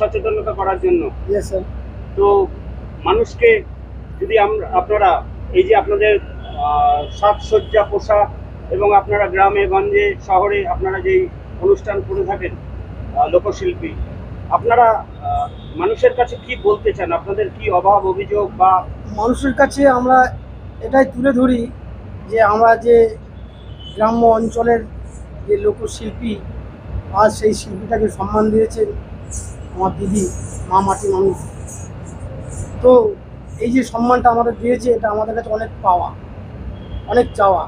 সচেতনতা করার জন্য। তো মানুষকে যদি আমরা আপনারা এই যে আপনাদের সাজসজ্জা পোশাক এবং আপনারা গ্রামে গঞ্জে শহরে আপনারা যেই অনুষ্ঠান করে থাকেন লোকশিল্পী আপনারা মানুষের কাছে কি বলতে চান? আপনাদের কি অভাব অভিযোগ বা মানুষের কাছে আমরা এটাই তুলে ধরি যে আমরা যে গ্রাম্য অঞ্চলের যে লোকশিল্পী আজ সেই শিল্পীটাকে সম্মান দিয়েছেন। আমার দিদি, মা মাটি মানুষ। তো এই যে সম্মানটা আমাদের দিয়েছে, এটা আমাদের কাছে অনেক পাওয়া, অনেক চাওয়া।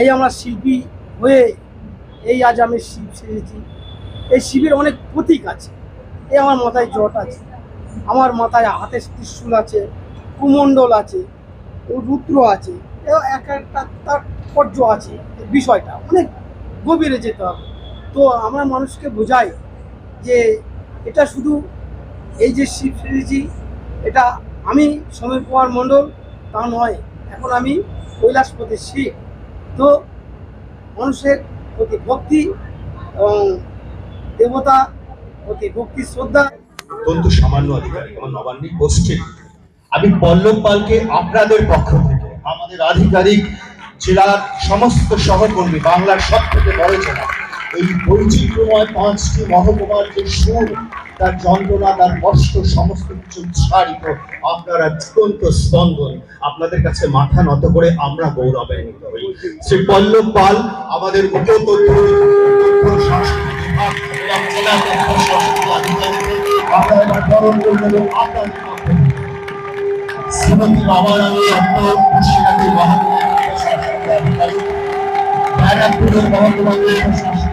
এই আমরা শিল্পী হয়ে এই আজ আমি শিব সেজেছি। এই শিবের অনেক প্রতীক আছে। এই আমার মাথায় জট আছে। আমার মাথায় হাতে ত্রিশূল আছে, কুমণ্ডল আছে রুদ্র আছে এক একটা তাৎপর্য আছে বিষয়টা। অনেক গভীরে যেতে হবে। তো আমরা মানুষকে বোঝাই যে এটা শুধু এই যে শিব সেজেছি এটা আমি সমীর কুমার মণ্ডল, তা নয়, এখন আমি কৈলাসপতি শিব। তো মানুষের প্রতি ভক্তি এবং দেবতা প্রতি ভক্তি, শ্রদ্ধা। অত্যন্ত সামান্য আধিকারিক আমার নবান্নিক গোষ্ঠীর আমি পল্লব পালকে আপনাদের পক্ষ থেকে, আমাদের আধিকারিক, জেলার সমস্ত সহকর্মী, বাংলার সব থেকে বড় জেলা এই বৈচিত্র্যময় পাঁচটি মহকুমার যে সুর, তার যন্ত্রণা, তার কষ্ট, সমস্ত কিছু উচ্চারিত। আপনারা ঝুলন্ত স্পন্দন। আপনাদের কাছে মাথা নত করে আমরা গৌরবান্বিত হই। শ্রী পল্লব পাল, আমাদের উপতথ্য